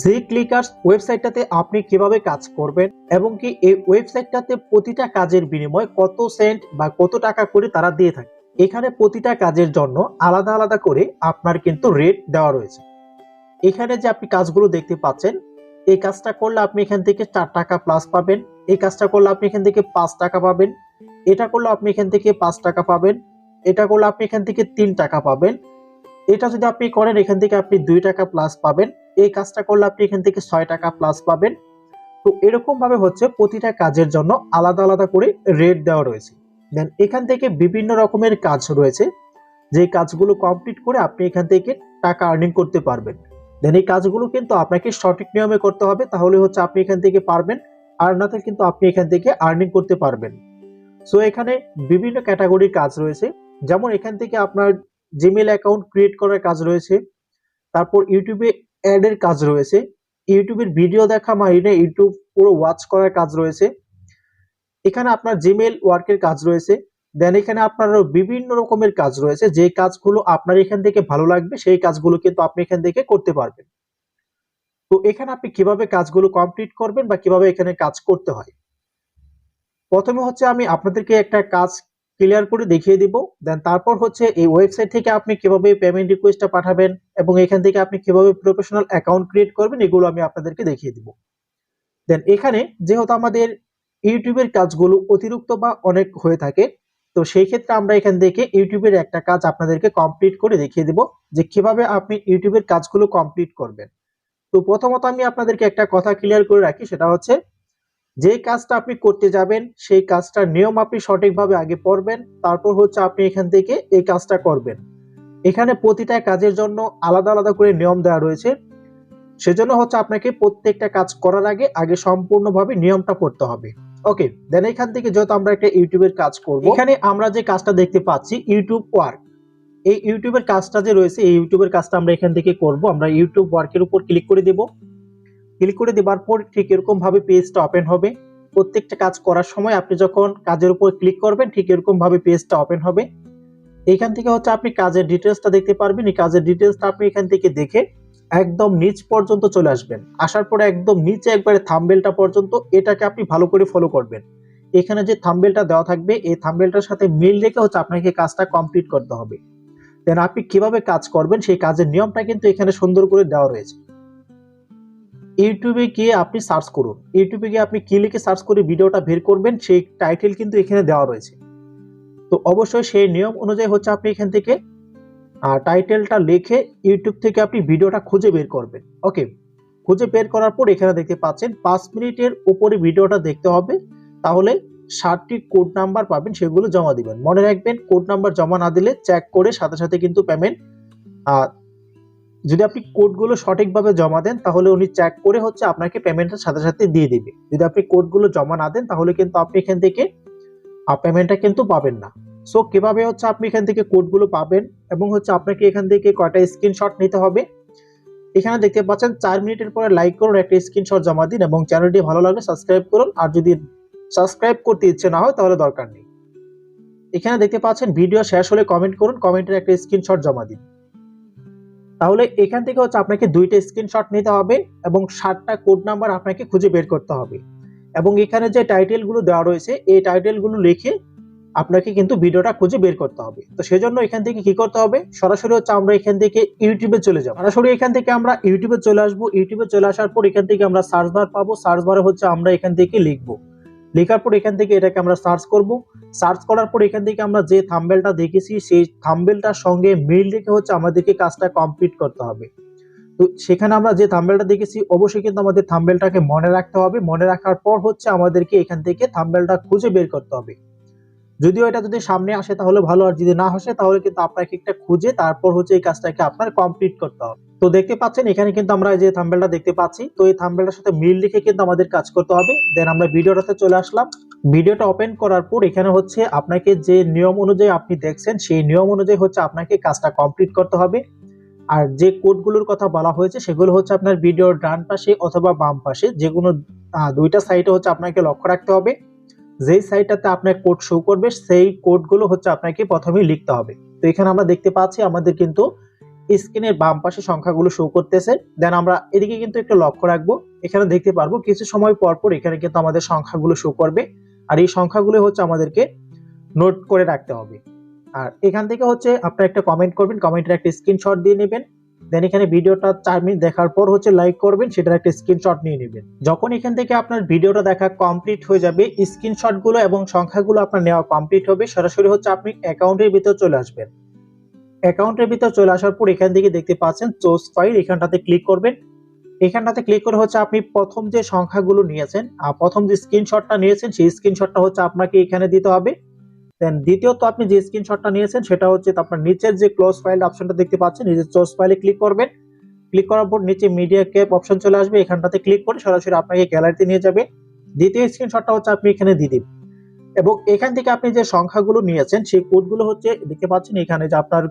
জি clickers ওয়েবসাইটটাতে আপনি কীভাবে কাজ করবেন এবং কি এই ওয়েবসাইটটাতে প্রতিটা কাজের বিনিময়ে কত সেন্ট বা কত টাকা করে তারা দিয়ে থাকে। এখানে প্রতিটা কাজের জন্য আলাদা আলাদা করে আপনার কিন্তু রেট দেওয়া রয়েছে। এখানে যে আপনি কাজগুলো দেখতে পাচ্ছেন, এই কাজটা করলে আপনি এখান থেকে চার টাকা প্লাস পাবেন, এই কাজটা করলে আপনি এখান থেকে পাঁচ টাকা পাবেন, এটা করলে আপনি এখান থেকে পাঁচ টাকা পাবেন, এটা করলে আপনি এখান থেকে তিন টাকা পাবেন, এটা যদি আপনি করেন এখান থেকে আপনি দুই টাকা প্লাস পাবেন এই কাজটা করলে আপনি এখান থেকে ছয় টাকা প্লাস পাবেন। তো এরকম ভাবে হচ্ছে প্রতিটা কাজের জন্য আলাদা আলাদা করে রেট দেওয়া রয়েছে। দেন এখান থেকে বিভিন্ন রকমের কাজ রয়েছে। যে কাজগুলো কমপ্লিট করে আপনি এখান থেকে টাকা আর্নিং করতে পারবেন। দেন এই কাজগুলো কিন্তু আপনাকে সঠিক নিয়মে করতে হবে, তাহলে হচ্ছে আপনি এখান থেকে পারবেন আর নাতে কিন্তু আপনি এখান থেকে আর্নিং করতে পারবেন। সো এখানে বিভিন্ন ক্যাটাগরির কাজ রয়েছে। যেমন এখান থেকে আপনার জিমেল অ্যাকাউন্ট ক্রিয়েট করার কাজ রয়েছে। তারপর ইউটিউবে অ্যাডের কাজ রয়েছে। ইউটিউবের ভিডিও দেখা মাইনে ইউটিউব পুরো ওয়াচ করার কাজ রয়েছে। এখানে আপনার জিমেল ওয়ার্কের কাজ রয়েছে। দেন এখানে আপনার বিভিন্ন রকমের কাজ রয়েছে। যে কাজগুলো আপনার এখান থেকে ভালো লাগবে, সেই কাজগুলো কিন্তু আপনি এখান থেকে করতে পারবেন। তো এখানে আপনি কীভাবে কাজগুলো কমপ্লিট করবেন বা কীভাবে এখানে কাজ করতে হয়? প্রথমে হচ্ছে আমি আপনাদেরকে একটা কাজ ক্লিয়ার করে দেখিয়ে দিব। দেন তারপর হচ্ছে এই ওয়েবসাইট থেকে আপনি কীভাবে পেমেন্ট রিকোয়েস্টটা পাঠাবেন এবং এখান থেকে আপনি কীভাবে প্রফেশনাল অ্যাকাউন্ট ক্রিয়েট করবেন, এগুলো আমি আপনাদেরকে দেখিয়ে দিব। দেন এখানে যেহেতু আমাদের ইউটিউবের কাজগুলো অতিরিক্ত বা অনেক হয়ে থাকে, তো সেই ক্ষেত্রে আমরা এখান থেকে ইউটিউবের একটা কাজ আপনাদেরকে কমপ্লিট করে দেখিয়ে দিব যে কীভাবে আপনি ইউটিউবের কাজগুলো কমপ্লিট করবেন। তো প্রথমত আমি আপনাদেরকে একটা কথা ক্লিয়ার করে রাখি, সেটা হচ্ছে যে কাজটা আপনি করতে যাবেন, সেই কাজটার নিয়ম আপনি সঠিকভাবে আগে পড়বেন, তারপর হচ্ছে আপনি এখান থেকে এই কাজটা করবেন। এখানে প্রতিটা কাজের জন্য আলাদা আলাদা করে নিয়ম দেওয়া রয়েছে। সেজন্য হচ্ছে আপনাকে প্রত্যেকটা কাজ করার আগে আগে সম্পূর্ণভাবে নিয়মটা পড়তে হবে। ওকে, দেন এখান থেকে যেহেতু আমরা একটা ইউটিউবের কাজ করব, এখানে আমরা যে কাজটা দেখতে পাচ্ছি, ইউটিউব ওয়ার্ক। এই ইউটিউবের কাজটা যে রয়েছে, এই ইউটিউবের কাজটা আমরা এখান থেকে করব। আমরা ইউটিউব ওয়ার্কের উপর ক্লিক করে দেব। ক্লিক করে দেওয়ার পর ঠিক এরকম ভাবে পেজটা ওপেন হবে। প্রত্যেকটা কাজ করার সময় আপনি যখন কাজের উপর ক্লিক করবেন, ঠিক এরকম ভাবে পেজটা ওপেন হবে। এখান থেকে হচ্ছে আপনি কাজের ডিটেলসটা দেখতে পারবেন। এই কাজের ডিটেলসটা আপনি এখান থেকে দেখে একদম নিচ পর্যন্ত চলে আসবেন। আসার পরে একদম নিচে একবারে থাম্বেলটা পর্যন্ত এটাকে আপনি ভালো করে ফলো করবেন। এখানে যে থাম্বেলটা দেওয়া থাকবে, এই থাম্বেলটার সাথে মিল রেখে হচ্ছে আপনাকে কাজটা কমপ্লিট করতে হবে। দেন আপনি কীভাবে কাজ করবেন, সেই কাজের নিয়মটা কিন্তু এখানে সুন্দর করে দেওয়া রয়েছে। ইউটিউবে গিয়ে আপনি সার্চ করুন। ইউটিউবে গিয়ে আপনি কি লিখে সার্চ করে ভিডিওটা বের করবেন, সেই টাইটেল কিন্তু এখানে দেওয়া রয়েছে। তো অবশ্যই সেই নিয়ম অনুযায়ী হচ্ছে আপনি এখান থেকে টাইটেলটা লিখে ইউটিউব থেকে আপনি ভিডিওটা খুঁজে বের করবেন। ওকে খুঁজে বের করার পর এখানে দেখতে পাচ্ছেন, পাঁচ মিনিটের উপরে ভিডিওটা দেখতে হবে। তাহলে ষাটটি কোড নাম্বার পাবেন, সেগুলো জমা দিবেন। মনে রাখবেন কোড নাম্বার জমা না দিলে চেক করে সাথে সাথে কিন্তু পেমেন্ট যদি আপনি কোডগুলো সঠিকভাবে জমা দেন, তাহলে উনি চেক করে হচ্ছে আপনাকে পেমেন্টের সাথে সাথে দিয়ে দিবে। যদি আপনি কোডগুলো জমা না দেন, তাহলে কিন্তু আপনি এখান থেকে পেমেন্টটা কিন্তু পাবেন না। সো কীভাবে হচ্ছে আপনি এখান থেকে কোডগুলো পাবেন এবং হচ্ছে আপনাকে এখান থেকে কয়টা স্ক্রিনশট নিতে হবে? এখানে দেখতে পাচ্ছেন, চার মিনিটের পরে লাইক করুন, একটা স্ক্রিনশট জমা দিন এবং চ্যানেলটি ভালো লাগলে সাবস্ক্রাইব করুন। আর যদি সাবস্ক্রাইব করতে ইচ্ছে না হয়, তাহলে দরকার নেই। এখানে দেখতে পাচ্ছেন ভিডিও শেষ হলে কমেন্ট করুন কমেন্টের একটা স্ক্রিনশট জমা দিন। তাহলে এখান থেকে হচ্ছে আপনাকে দুইটা স্ক্রিনশট নিতে হবে এবং সাতটা কোড নাম্বার আপনাকে খুঁজে বের করতে হবে। এবং এখানে যে টাইটেলগুলো দেওয়া রয়েছে, এই টাইটেলগুলো লিখে আপনাকে কিন্তু ভিডিওটা খুঁজে বের করতে হবে। তো সেজন্য এখান থেকে কি করতে হবে? সরাসরি হচ্ছে আমরা এখান থেকে ইউটিউবে চলে যাব। সরাসরি এখান থেকে আমরা ইউটিউবে চলে আসব। ইউটিউবে চলে আসার পর এখান থেকে আমরা সার্চ বার পাবো। সার্চ বারে হচ্ছে আমরা এখান থেকে লিখব। লেখার পর এখান থেকে এটাকে আমরা সার্চ করব। সার্চ করার পর এখান থেকে আমরা যে থাম্বেলটা দেখেছি, সেই থাম্বেলটার সঙ্গে মিল রেখে হচ্ছে আমাদেরকে কাজটা কমপ্লিট করতে হবে। তো সেখানে আমরা যে থাম্বেলটা দেখেছি, অবশ্যই কিন্তু আমাদের থাম্বেলটাকে মনে রাখতে হবে। মনে রাখার পর হচ্ছে আমাদেরকে এখান থেকে থাম্বেলটা খুঁজে বের করতে হবে। যদিও এটা যদি সামনে আসে তাহলে ভালো, আর যদি না আসে তাহলে কিন্তু আপনাকে একটা খুঁজে তারপর হচ্ছে এই কাজটাকে আপনার কমপ্লিট করতে হবে। তো দেখতে পাচ্ছেন, এখানে কিন্তু আমরা যে থাম্বেলটা দেখতে পাচ্ছি, তো এই থাম্বেলটার সাথে মিল রেখে কিন্তু আমাদের কাজ করতে হবে। দেন আমরা ভিডিওটাতে চলে আসলাম। ভিডিওটা ওপেন করার পর এখানে হচ্ছে আপনাকে যে নিয়ম অনুযায়ী আপনি দেখছেন, সেই নিয়ম অনুযায়ী হচ্ছে আপনাকে কাজটা কমপ্লিট করতে হবে। আর যে কোডগুলোর কথা বলা হয়েছে, সেগুলো হচ্ছে আপনার ভিডিওর ডান পাশে অথবা বাম পাশে। যে কোনো দুইটা সাইডে হচ্ছে আপনাকে লক্ষ্য রাখতে হবে। যেই সাইটটাতে আপনার কোড শো করবে, সেই কোডগুলো হচ্ছে আপনাকে প্রথমেই লিখতে হবে। তো এখানে আমরা দেখতে পাচ্ছি, আমাদের কিন্তু স্ক্রিনের বাম পাশে সংখ্যাগুলো শো করতেছে। দেন আমরা এদিকে কিন্তু একটু লক্ষ্য রাখব। এখানে দেখতে পারব কিছু সময় পর পর এখানে কিন্তু আমাদের সংখ্যাগুলো শো করবে। আর এই সংখ্যাগুলো হচ্ছে আমাদেরকে নোট করে রাখতে হবে। আর এখান থেকে হচ্ছে আপনারা একটা কমেন্ট করবেন কমেন্টের একটা স্ক্রিনশট দিয়ে নেবেন। দেন এখানে ভিডিওটা চার মিনিট দেখার পর হচ্ছে লাইক করবেন, সেটার একটা স্ক্রিনশট নিয়ে নেবেন। যখন এখান থেকে আপনার ভিডিওটা দেখা কমপ্লিট হয়ে যাবে স্ক্রিনশটগুলো এবং সংখ্যাগুলো আপনার নেওয়া কমপ্লিট হবে, সরাসরি হচ্ছে আপনি অ্যাকাউন্টের ভিতর চলে আসবেন। অ্যাকাউন্টের ভিতর চলে আসার পর এখান থেকে দেখতে পাচ্ছেন চোজ ফাইল এখানটাতে ক্লিক করবেন। এখানটাতে ক্লিক করে হচ্ছে আপনি প্রথম যে সংখ্যাগুলো নিয়েছেন আর প্রথম যে স্ক্রিনশটটা নিয়েছেন, সেই স্ক্রিনশটটা হচ্ছে আপনাকে এখানে দিতে হবে। দেন দ্বিতীয়ত আপনি যে স্ক্রিনশটটা নিয়েছেন, সেটা হচ্ছে আপনার নিচের যে ক্লোজ ফাইল অপশনটা দেখতে পাচ্ছেন নিচের ক্লোজ ফাইলে ক্লিক করবেন। ক্লিক করার পর নিচে মিডিয়া ক্যাপ অপশন চলে আসবে, এখানটাতে ক্লিক করে সরাসরি আপনাকে গ্যালারিতে নিয়ে যাবে। দ্বিতীয় স্ক্রিনশটটা হচ্ছে আপনি এখানে দিয়ে দিন এবং এখান থেকে আপনি যে সংখ্যাগুলো নিয়েছেন, সেই কোডগুলো হচ্ছে, দেখতে পাচ্ছেন এখানে যে আপনার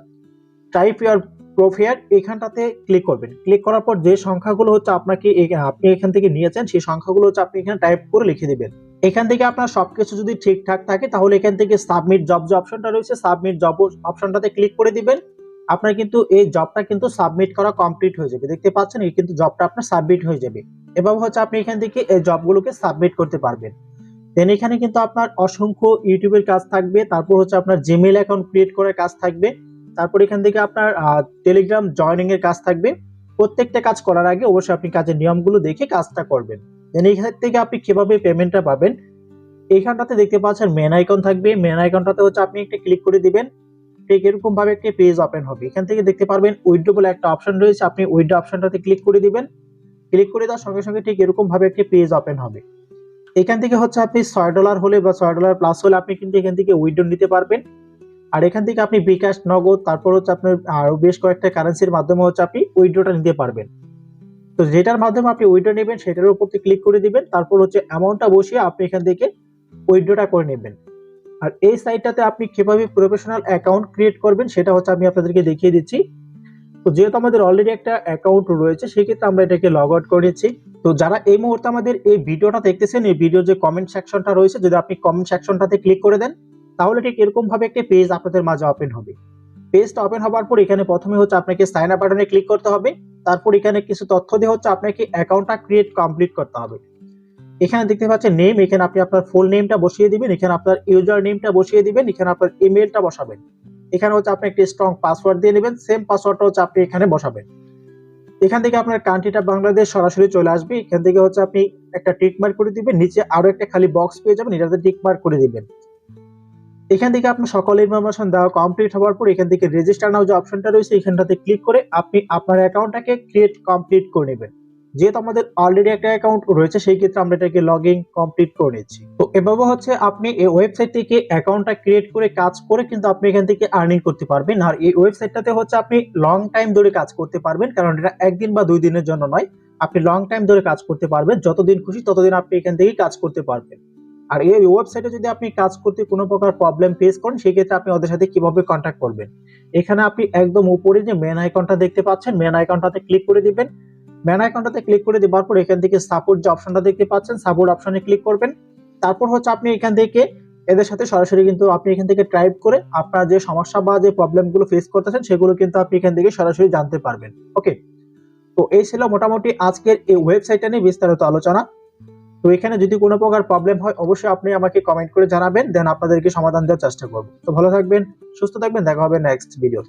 টাইপ ইয়ার প্রোফেয়ার এখানটাতে ক্লিক করবেন। ক্লিক করার পর যে সংখ্যাগুলো হচ্ছে আপনাকে আপনি এখান থেকে নিয়েছেন, সেই সংখ্যাগুলো হচ্ছে আপনি এখানে টাইপ করে লিখে দিবেন। এখান থেকে আপনার সবকিছু যদি ঠিকঠাক থাকে, তাহলে এখান থেকে সাবমিট জব যে অপশনটা রয়েছে সাবমিট জব অপশনটাতে ক্লিক করে দিবেন। আপনার কিন্তু এই জবটা কিন্তু সাবমিট করা কমপ্লিট হয়ে যাবে। দেখতে পাচ্ছেন, এই কিন্তু জবটা আপনার সাবমিট হয়ে যাবে। এভাবে হচ্ছে আপনি এখান থেকে এই জবগুলোকে সাবমিট করতে পারবেন। দেন এখানে কিন্তু আপনার অসংখ্য ইউটিউবের কাজ থাকবে, তারপর হচ্ছে আপনার জিমেল অ্যাকাউন্ট ক্রিয়েট করার কাজ থাকবে। তারপর এখান থেকে আপনার টেলিগ্রাম জয়নিং এর কাজ থাকবে। প্রত্যেকটা কাজ করার আগে অবশ্যই আপনি কাজের নিয়মগুলো দেখে কাজটা করবেন। দেন এখান থেকে আপনি কীভাবে পেমেন্টটা পাবেন? এইখানটাতে দেখতে পাচ্ছেন মেন আইকন থাকবে। মেন আইকনটাতে হচ্ছে আপনি একটা ক্লিক করে দিবেন। ঠিক এরকম ভাবে একটা পেজ ওপেন হবে। এখান থেকে দেখতে পারবেন উইড্রো বলে একটা অপশন রয়েছে। আপনি উইড্রো অপশনটাতে ক্লিক করে দিবেন। ক্লিক করে দেওয়ার সঙ্গে সঙ্গে ঠিক এরকম ভাবে একটা পেজ ওপেন হবে। এখান থেকে হচ্ছে আপনি ছয় ডলার হলে বা ছয় ডলার প্লাস হলে আপনি কিন্তু এখান থেকে উইড্রো নিতে পারবেন। আর এখান থেকে আপনি বিকাশ, নগদ, তারপর হচ্ছে আপনার আরও বেশ কয়েকটা কারেন্সির মাধ্যমে হচ্ছে আপনি উইড্রোটা নিতে পারবেন। তো যেটার মাধ্যমে আপনি উইড্রো নেবেন, সেটার উপর ক্লিক করে দিবেন, তারপর হচ্ছে অ্যামাউন্টটা বসিয়ে আপনি এখান থেকে উইড্রোটা করে নেবেন। আর এই সাইটটাতে আপনি কীভাবে প্রফেশনাল অ্যাকাউন্ট ক্রিয়েট করবেন, সেটা হচ্ছে আমি আপনাদেরকে দেখিয়ে দিচ্ছি। তো যেহেতু আমাদের অলরেডি একটা অ্যাকাউন্ট রয়েছে, সেক্ষেত্রে আমরা এটাকে লগ আউট করেছি তো যারা এই মুহূর্তে আমাদের এই ভিডিওটা দেখতেছেন, এই ভিডিও যে কমেন্ট সেকশনটা রয়েছে, যদি আপনি কমেন্ট সেকশনটাতে ক্লিক করে দেন তাহলে ঠিক এরকম ভাবে একটা পেজ আপনাদের মাঝে ওপেন হবে। পেজটা ওপেন হওয়ার পর এখানে প্রথমে হচ্ছে আপনাকে সাইন আপ বাটনে ক্লিক করতে হবে। তারপর এখানে কিছু তথ্য দিয়ে হচ্ছে আপনাকে অ্যাকাউন্টটা ক্রিয়েট কমপ্লিট করতে হবে। এখানে দেখতে পাচ্ছেন নেম এখানে আপনি আপনার ফুল নেমটা বসিয়ে দিবেন, এখানে আপনার ইউজার নেমটা বসিয়ে দিবেন, এখানে আপনার ইমেলটা বসাবেন। এখানে হচ্ছে আপনি একটা স্ট্রং পাসওয়ার্ড দিয়ে নেবেন সেম পাসওয়ার্ডটা হচ্ছে আপনি এখানে বসাবেন। এখান থেকে আপনার কান্ট্রিটা বাংলাদেশ সরাসরি চলে আসবে। এখান থেকে হচ্ছে আপনি একটা টিক মার্ক করে দিবেন, নিচে আরও একটা খালি বক্স পেয়ে যাবেন, এটাতে টিক মার্ক করে দিবেন। এখান থেকে আপনার সকল ইনফরমেশন দেওয়া কমপ্লিট হওয়ার পর এখান থেকে রেজিস্টার নাও যে অপশনটা রয়েছে, এখানটাতে ক্লিক করে আপনি আপনার অ্যাকাউন্টটাকে ক্রিয়েট কমপ্লিট করে নেবেন। যেহেতু আমাদের অলরেডি একটা অ্যাকাউন্ট রয়েছে, সেই ক্ষেত্রে আমরা এটাকে লগ ইন কমপ্লিট করে নিচ্ছি। তো এভাবে হচ্ছে আপনি এই ওয়েবসাইট থেকে অ্যাকাউন্টটা ক্রিয়েট করে কাজ করে কিন্তু আপনি এখান থেকে আর্নিং করতে পারবেন। আর এই ওয়েবসাইটটাতে হচ্ছে আপনি লং টাইম ধরে কাজ করতে পারবেন, কারণ এটা একদিন বা দুই দিনের জন্য নয়। আপনি লং টাইম ধরে কাজ করতে পারবেন, যতদিন খুশি ততদিন আপনি এখান থেকে কাজ করতে পারবেন। আর এই ওয়েবসাইটে যদি আপনি কাজ করতে কোনো প্রকার প্রবলেম ফেস করেন সেই ক্ষেত্রে আপনি ওদের সাথে কীভাবে কন্ট্যাক্ট করবেন? এখানে আপনি একদম উপরে যে মেন আইকনটা দেখতে পাচ্ছেন মেন আইকনটাতে ক্লিক করে দিবেন। মেন আইকনটাতে ক্লিক করে দেওয়ার পর এখান থেকে সাপোর্ট যে অপশনটা দেখতে পাচ্ছেন সাপোর্ট অপশনে ক্লিক করবেন। তারপর হচ্ছে আপনি এখান থেকে এদের সাথে সরাসরি কিন্তু আপনি এখান থেকে টাইপ করে আপনার যে সমস্যা বা যে প্রবলেমগুলো ফেস করতেছেন, সেগুলো কিন্তু আপনি এখান থেকে সরাসরি জানতে পারবেন। ওকে তো এই ছিল মোটামুটি আজকের এই ওয়েবসাইটটা নিয়ে বিস্তারিত আলোচনা। তো এখানে যদি কোনো প্রকার প্রবলেম হয়, অবশ্যই আপনি আমাকে কমেন্ট করে জানাবেন দেন আপনাদেরকে সমাধান দেওয়ার চেষ্টা করব। তো ভালো থাকবেন, সুস্থ থাকবেন, দেখা হবে নেক্সট ভিডিওতে